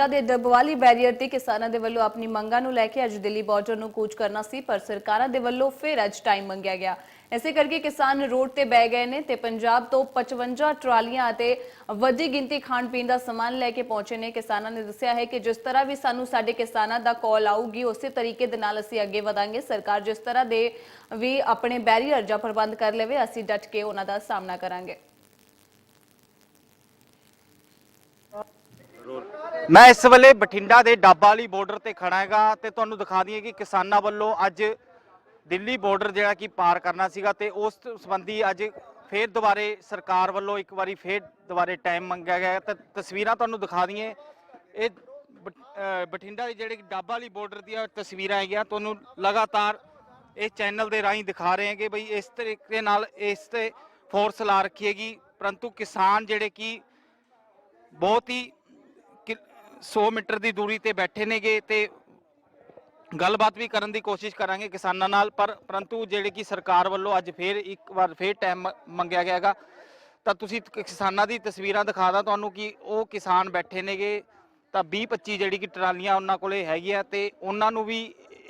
ਬਠਿੰਡਾ ਦੇ ਡੱਬਵਾਲੀ ਬੈਰੀਅਰ ਤੇ ਕਿਸਾਨਾਂ ਦੇ ਵੱਲੋਂ ਆਪਣੀ ਮੰਗਾਂ ਨੂੰ ਲੈ ਕੇ ਅੱਜ ਦਿੱਲੀ ਬਾਰਡਰ ਨੂੰ ਕੂਚ ਕਰਨਾ ਸੀ, ਪਰ ਸਰਕਾਰਾਂ ਦੇ ਵੱਲੋਂ ਫਿਰ ਅੱਜ ਟਾਈਮ ਮੰਗਿਆ ਗਿਆ। ਇਸੇ ਕਰਕੇ ਕਿਸਾਨ ਰੋਡ ਤੇ ਬਹਿ ਗਏ ਨੇ ਤੇ ਪੰਜਾਬ ਤੋਂ 55 ਟਰਾਲੀਆਂ ਅਤੇ ਵੱਡੀ ਗਿਣਤੀ ਖਾਣ ਪੀਣ ਦਾ ਸਮਾਨ ਲੈ ਕੇ ਪਹੁੰਚੇ ਨੇ। ਕਿਸਾਨਾਂ ਨੇ ਦੱਸਿਆ ਹੈ ਕਿ ਜਿਸ ਤਰ੍ਹਾਂ ਵੀ ਸਾਨੂੰ ਸਾਡੇ ਕਿਸਾਨਾਂ ਦਾ ਕਾਲ ਆਊਗੀ, ਉਸੇ ਤਰੀਕੇ ਦੇ ਨਾਲ ਅਸੀਂ ਅੱਗੇ ਵਧਾਂਗੇ। ਸਰਕਾਰ ਜਿਸ ਤਰ੍ਹਾਂ ਦੇ ਵੀ ਆਪਣੇ ਬੈਰੀਅਰ ਜਾਂ ਪ੍ਰਬੰਧ ਕਰ ਲਵੇ, ਅਸੀਂ ਡਟ ਕੇ ਉਹਨਾਂ ਦਾ ਸਾਹਮਣਾ ਕਰਾਂਗੇ। ਮੈਂ ਇਸ ਵੇਲੇ ਬਠਿੰਡਾ ਦੇ ਡਾਬਾ ਵਾਲੀ ਬਾਰਡਰ ਤੇ ਖੜਾ ਹੈਗਾ ਤੇ ਤੁਹਾਨੂੰ ਦਿਖਾ ਦਈਏ ਕਿ ਕਿਸਾਨਾਂ ਵੱਲੋਂ ਅੱਜ ਦਿੱਲੀ ਬਾਰਡਰ ਜਿਹੜਾ ਕਿ ਪਾਰ ਕਰਨਾ ਸੀਗਾ ਤੇ ਉਸ ਸੰਬੰਧੀ ਅੱਜ ਫੇਰ ਦੁਬਾਰੇ ਸਰਕਾਰ ਵੱਲੋਂ ਇੱਕ ਵਾਰੀ ਫੇਰ ਦੁਬਾਰੇ ਟਾਈਮ ਮੰਗਿਆ ਗਿਆ ਹੈ। ਤੇ ਤਸਵੀਰਾਂ ਤੁਹਾਨੂੰ ਦਿਖਾ ਦਈਏ। ਇਹ ਬ- ਬਠਿੰਡਾ ਦੀ ਜਿਹੜੀ ਡਾਬਾ ਵਾਲੀ ਬਾਰਡਰ ਦੀਆਂ ਤਸਵੀਰਾਂ ਹੈਗੀਆਂ, ਤੁਹਾਨੂੰ ਲਗਾਤਾਰ ਇਸ ਚੈਨਲ ਦੇ ਰਾਹੀਂ ਦਿਖਾ ਰਹੇ ਹਾਂ ਕਿ ਬਈ ਇਸ ਤਰੀਕੇ ਨਾਲ ਇਸ ਤੇ ਫੋਰਸ ਲਾ ਰੱਖੀ ਹੈਗੀ। ਪਰੰਤੂ ਕਿਸਾਨ ਜਿਹੜੇ ਕਿ ਬਹੁਤ ਹੀ 100 ਮੀਟਰ ਦੀ ਦੂਰੀ ਤੇ ਬੈਠੇ ਨੇਗੇ ਤੇ ਗੱਲਬਾਤ ਵੀ ਕਰਨ ਦੀ ਕੋਸ਼ਿਸ਼ ਕਰਾਂਗੇ ਕਿਸਾਨਾਂ ਨਾਲ, ਪਰ ਪਰੰਤੂ ਜਿਹੜੇ ਕਿ ਸਰਕਾਰ ਵੱਲੋਂ ਅੱਜ ਫੇਰ ਇੱਕ ਵਾਰ ਫੇਰ ਟਾਈਮ ਮੰਗਿਆ ਗਿਆ ਹੈਗਾ। ਤਾਂ ਤੁਸੀਂ ਕਿਸਾਨਾਂ ਦੀ ਤਸਵੀਰਾਂ ਦਿਖਾਦਾ ਤੁਹਾਨੂੰ ਕਿ ਉਹ ਕਿਸਾਨ ਬੈਠੇ ਨੇਗੇ। ਤਾਂ 20 25 ਜਿਹੜੀ ਕਿ ਟਰਾਲੀਆਂ ਉਹਨਾਂ ਕੋਲੇ ਹੈਗੀਆਂ ਤੇ ਉਹਨਾਂ ਨੂੰ ਵੀ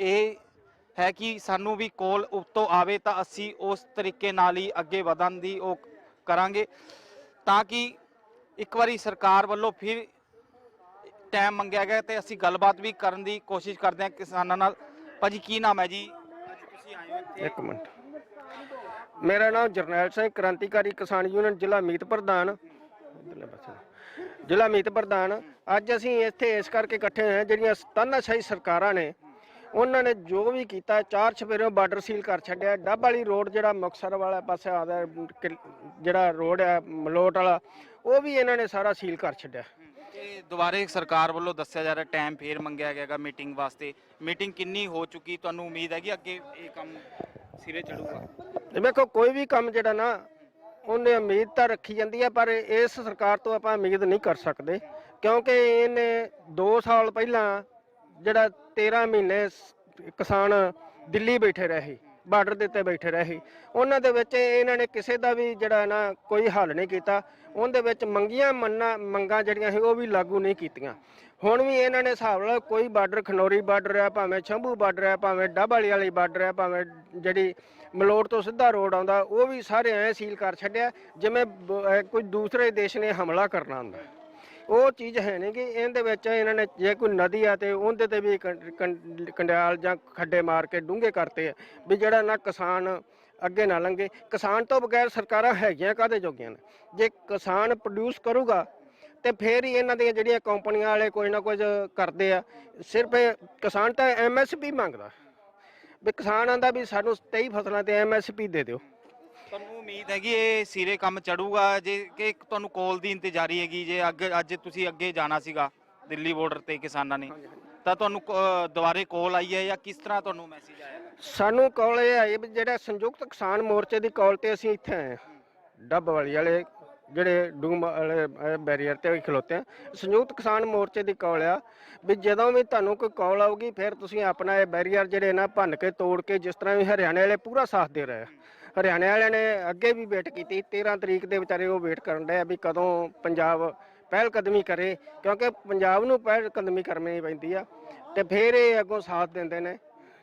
ਇਹ ਹੈ ਕਿ ਸਾਨੂੰ ਵੀ ਕੋਲ ਉੱਤੋਂ ਆਵੇ ਤਾਂ ਅਸੀਂ ਉਸ ਤਰੀਕੇ ਨਾਲ ਹੀ ਅੱਗੇ ਵਧਣ ਦੀ ਉਹ ਕਰਾਂਗੇ। ਤਾਂ ਕਿ ਇੱਕ ਵਾਰੀ ਸਰਕਾਰ ਵੱਲੋਂ ਫਿਰ ਟਾਈਮ ਮੰਗਿਆ ਗਿਆ ਤੇ ਅਸੀਂ ਗੱਲਬਾਤ ਵੀ ਕਰਨ ਦੀ ਕੋਸ਼ਿਸ਼ ਕਰਦੇ ਹਾਂ ਕਿਸਾਨਾਂ ਨਾਲ। ਭਾਜੀ, ਕੀ ਨਾਮ ਹੈ ਜੀ? ਅੱਜ ਤੁਸੀਂ ਆਏ ਹੋ ਇੱਥੇ ਇੱਕ ਮਿੰਟ। ਮੇਰਾ ਨਾਮ ਜਰਨੈਲ ਸਿੰਘ, ਕ੍ਰਾਂਤੀਕਾਰੀ ਕਿਸਾਨ ਯੂਨੀਅਨ, ਜ਼ਿਲ੍ਹਾ ਮੀਤ ਪ੍ਰਧਾਨ। ਜ਼ਿਲ੍ਹਾ ਮੀਤ ਪ੍ਰਧਾਨ, ਅੱਜ ਅਸੀਂ ਇੱਥੇ ਇਸ ਕਰਕੇ ਇਕੱਠੇ ਹੋਏ ਹਾਂ, ਜਿਹੜੀਆਂ ਤਾਨਾਸ਼ਾਹੀ ਸਰਕਾਰਾਂ ਨੇ, ਉਹਨਾਂ ਨੇ ਜੋ ਵੀ ਕੀਤਾ, ਚਾਰ ਛਪੇਰੋਂ ਬਾਰਡਰ ਸੀਲ ਕਰ ਛੱਡਿਆ। ਡੱਬ ਵਾਲੀ ਰੋਡ ਜਿਹੜਾ ਮੁਕਤਸਰ ਵਾਲਾ ਪਾਸੇ ਆਦਾ ਜਿਹੜਾ ਰੋਡ ਹੈ, ਮਲੋਟ ਵਾਲਾ, ਉਹ ਵੀ ਇਹਨਾਂ ਨੇ ਸਾਰਾ ਸੀਲ ਕਰ ਛੱਡਿਆ। ਤੇ ਦੁਬਾਰੇ ਸਰਕਾਰ ਵੱਲੋਂ ਦੱਸਿਆ ਜਾ ਰਿਹਾ ਟਾਈਮ ਫੇਰ ਮੰਗਿਆ ਗਿਆਗਾ ਮੀਟਿੰਗ ਵਾਸਤੇ। ਮੀਟਿੰਗ ਕਿੰਨੀ ਹੋ ਚੁੱਕੀ, ਤੁਹਾਨੂੰ ਉਮੀਦ ਹੈ ਕਿ ਅੱਗੇ ਇਹ ਕੰਮ ਸਿਰੇ ਚੜੂਗਾ? ਤੇ ਕੋਈ ਵੀ ਕੰਮ ਜਿਹੜਾ ਨਾ, ਉਹਨੇ ਉਮੀਦ ਤਾਂ ਰੱਖੀ ਜਾਂਦੀ ਹੈ ਪਰ ਇਸ ਸਰਕਾਰ ਤੋਂ ਆਪਾਂ ਉਮੀਦ ਨਹੀਂ ਕਰ ਸਕਦੇ। ਕਿਉਂਕਿ ਇਹਨੇ 2 ਸਾਲ ਪਹਿਲਾਂ ਜਿਹੜਾ 13 ਮਹੀਨੇ ਕਿਸਾਨ ਦਿੱਲੀ ਬੈਠੇ ਰਹੇ। ਬਾਰਡਰ ਦੇ ਉੱਤੇ ਬੈਠੇ ਰਹੇ ਉਹਨਾਂ ਦੇ ਵਿੱਚ ਇਹਨਾਂ ਨੇ ਕਿਸੇ ਦਾ ਵੀ ਜਿਹੜਾ ਨਾ ਕੋਈ ਹੱਲ ਨਹੀਂ ਕੀਤਾ। ਉਹਦੇ ਵਿੱਚ ਮੰਗੀਆਂ ਮੰਨਾ ਮੰਗਾਂ ਜਿਹੜੀਆਂ ਸੀ, ਉਹ ਵੀ ਲਾਗੂ ਨਹੀਂ ਕੀਤੀਆਂ। ਹੁਣ ਵੀ ਇਹਨਾਂ ਨੇ ਹਿਸਾਬ ਨਾਲ ਕੋਈ ਬਾਰਡਰ, ਖਨੌਰੀ ਬਾਰਡਰ ਹੈ ਭਾਵੇਂ ਸ਼ੰਭੂ ਬਾਰਡਰ ਹੈ ਭਾਵੇਂ ਡੱਬਾਲੀ ਵਾਲੀ ਬਾਰਡਰ ਹੈ ਭਾਵੇਂ ਜਿਹੜੀ ਮਲੋੜ ਤੋਂ ਸਿੱਧਾ ਰੋਡ ਆਉਂਦਾ, ਉਹ ਵੀ ਸਾਰੇ ਐ ਸੀਲ ਕਰ ਛੱਡਿਆ, ਜਿਵੇਂ ਕੋਈ ਦੂਸਰੇ ਦੇਸ਼ ਨੇ ਹਮਲਾ ਕਰਨਾ ਹੁੰਦਾ। ਉਹ ਚੀਜ਼ ਹੈ ਨਹੀਂ ਕਿ ਇਹਦੇ ਵਿੱਚ ਇਹਨਾਂ ਨੇ ਜੇ ਕੋਈ ਨਦੀ ਆ ਤੇ ਉਹਦੇ ਤੇ ਵੀ ਕੰਡਿਆਲ ਜਾਂ ਖੱਡੇ ਮਾਰ ਕੇ ਡੂੰਘੇ ਕਰਤੇ ਆ, ਵੀ ਜਿਹੜਾ ਨਾ ਕਿਸਾਨ ਅੱਗੇ ਨਾ ਲੰਘੇ। ਕਿਸਾਨ ਤੋਂ ਬਗੈਰ ਸਰਕਾਰਾਂ ਹੈਗੀਆਂ ਕਾਹਦੇ ਜੋਗੀਆਂ ਨੇ? ਜੇ ਕਿਸਾਨ ਪ੍ਰੋਡਿਊਸ ਕਰੂਗਾ, ਤੇ ਫੇਰ ਹੀ ਇਹਨਾਂ ਦੀਆਂ ਜਿਹੜੀਆਂ ਕੰਪਨੀਆਂ ਵਾਲੇ ਕੁਝ ਨਾ ਕੁਝ ਕਰਦੇ ਆ, ਸਿਰਫ ਕਿਸਾਨ ਤਾਂ ਐਮਐਸਪੀ ਮੰਗਦਾ। ਵੀ ਕਿਸਾਨ ਆਂਦਾ ਵੀ ਸਾਨੂੰ 23 ਫਸਲਾਂ ਤੇ ਐਮਐਸਪੀ ਦੇ ਦਿਓ। ਤੁਹਾਨੂੰ ਉਮੀਦ ਹੈ ਕਿ ਇਹ ਸਿਰੇ ਕੰਮ ਚੜੂਗਾ? ਜੇ ਕਿ ਤੁਹਾਨੂੰ ਕੋਲ ਦੀ ਇੰਤਜ਼ਾਰੀ ਹੈਗੀ ਜੇ ਅੱਗੇ ਅੱਜ ਤੁਸੀਂ ਅੱਗੇ ਜਾਣਾ ਸੀਗਾ ਦਿੱਲੀ ਬਾਰਡਰ ਤੇ ਕਿਸਾਨਾਂ ਨੇ ਤਾਂ ਤੁਹਾਨੂੰ ਦੁਬਾਰੇ ਕੋਲ ਆਈ ਹੈ ਜਾਂ ਕਿਸ ਤਰ੍ਹਾਂ ਤੁਹਾਨੂੰ ਮੈਸੇਜ ਆਇਆ? ਸਾਨੂੰ ਕਾਲ ਇਹ ਆਈ ਵੀ ਜਿਹੜਾ ਸੰਯੁਕਤ ਕਿਸਾਨ ਮੋਰਚੇ ਦੀ ਕਾਲ ਤੇ ਅਸੀਂ ਇੱਥੇ ਆਏ ਡੱਬ ਵਾਲੀ ਵਾਲੇ ਜਿਹੜੇ ਡੂਮ ਵਾਲੇ ਬੈਰੀਅਰ ਤੇ ਖਲੋਤੇ ਆ ਸੰਯੁਕਤ ਕਿਸਾਨ ਮੋਰਚੇ ਦੀ ਕਾਲ ਆ ਵੀ ਜਦੋਂ ਵੀ ਤੁਹਾਨੂੰ ਕੋਈ ਕਾਲ ਆਊਗੀ ਫਿਰ ਤੁਸੀਂ ਆਪਣਾ ਇਹ ਬੈਰੀਅਰ ਜਿਹੜੇ ਨਾ ਭੰਨ ਕੇ ਤੋੜ ਕੇ ਜਿਸ ਤਰ੍ਹਾਂ ਵੀ ਹਰਿਆਣੇ ਵਾਲੇ ਪੂਰਾ ਸਾਥ ਦੇ ਰਹੇ ਆ। ਹਰਿਆਣੇ ਵਾਲਿਆਂ ਨੇ ਅੱਗੇ ਵੀ ਵੇਟ ਕੀਤੀ 13 ਤਰੀਕ ਦੇ ਵਿਚਾਰੇ ਉਹ ਵੇਟ ਕਰਨ ਡਏ ਆ ਵੀ ਕਦੋਂ ਪੰਜਾਬ ਪਹਿਲ ਕਦਮੀ ਕਰੇ, ਕਿਉਂਕਿ ਪੰਜਾਬ ਨੂੰ ਪਹਿਲ ਕਦਮੀ ਕਰਨੀ ਪੈਂਦੀ ਆ ਤੇ ਫਿਰ ਇਹ ਅੱਗੋਂ ਸਾਥ ਦਿੰਦੇ ਨੇ।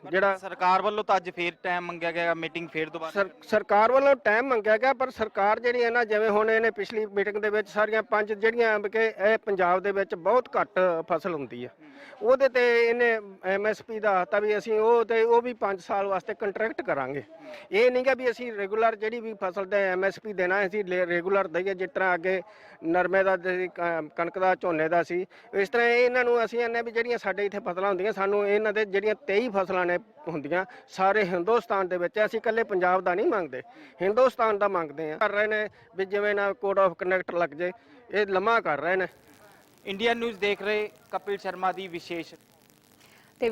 ਜਿਹੜਾ ਸਰਕਾਰ ਵੱਲੋਂ ਤਾਂ ਅੱਜ ਫੇਰ ਟਾਈਮ ਮੰਗਿਆ ਗਿਆ ਮੀਟਿੰਗ ਫੇਰ ਦੁਬਾਰਾ ਸਰ ਸਰਕਾਰ ਵੱਲੋਂ ਟਾਈਮ ਮੰਗਿਆ ਗਿਆ ਪਰ ਸਰਕਾਰ ਜਿਹੜੀ ਹੈ ਨਾ ਜਿਵੇਂ ਹੁਣ ਇਹਨੇ ਪਿਛਲੀ ਮੀਟਿੰਗ ਦੇ ਵਿੱਚ ਸਾਰੀਆਂ ਪੰਜ ਜਿਹੜੀਆਂ ਵੀ ਕਿ ਇਹ ਪੰਜਾਬ ਦੇ ਵਿੱਚ ਬਹੁਤ ਘੱਟ ਫਸਲ ਹੁੰਦੀ ਹੈ ਉਹਦੇ ਤੇ ਇਹਨੇ ਐਮਐਸਪੀ ਦਾ ਹਤਾ ਵੀ ਅਸੀਂ ਉਹ ਤੇ ਉਹ ਵੀ 5 ਸਾਲ ਵਾਸਤੇ ਕੰਟਰੈਕਟ ਕਰਾਂਗੇ। ਇਹ ਨਹੀਂਗਾ ਵੀ ਅਸੀਂ ਰੈਗੂਲਰ ਜਿਹੜੀ ਵੀ ਫਸਲ ਦਾ ਐਮਐਸਪੀ ਦੇਣਾ ਅਸੀਂ ਰੈਗੂਲਰ ਦਈਏ ਜਿਸ ਤਰ੍ਹਾਂ ਅੱਗੇ ਨਰਮੇ ਦਾ ਤੇ ਕ- ਕਣਕ ਦਾ ਝੋਨੇ ਦਾ ਸੀ। ਇਸ ਤਰ੍ਹਾਂ ਇਹਨਾਂ ਨੂੰ ਅਸੀਂ ਇਹਨੇ ਵੀ ਜਿਹੜੀਆਂ ਸਾਡੇ ਇੱਥੇ ਫਸਲਾਂ ਹੁੰਦੀਆਂ ਸਾਨੂੰ ਇਹਨਾਂ ਦੇ ਜਿਹੜੀਆਂ 23 ਫਸਲਾਂ ਨੇ ਹੁੰਦੀਆਂ ਸਾਰੇ ਹਿੰਦੁਸਤਾਨ ਦੇ ਵਿੱਚ ਅਸੀਂ ਇਕੱਲੇ ਪੰਜਾਬ ਦਾ ਨਹੀਂ ਮੰਗਦੇ। ਹਿੰਦੁਸਤਾਨ ਦਾ ਮੰਗਦੇ ਆ ਕਰ ਰਹੇ ਨੇ ਵੀ ਜਿਵੇਂ ਨਾ ਕੋਡ ਆਫ ਕੰਡਕਟ ਲੱਗ ਜੇ ਇਹ ਲੰਮਾ ਕਰ ਰਹੇ ਨੇ। ਇੰਡੀਅਨ ਨਿਊਜ਼ ਦੇਖ ਰਹੇ ਕਪਿਲ ਸ਼ਰਮਾ ਦੀ ਵਿਸ਼ੇਸ਼। ਤੇ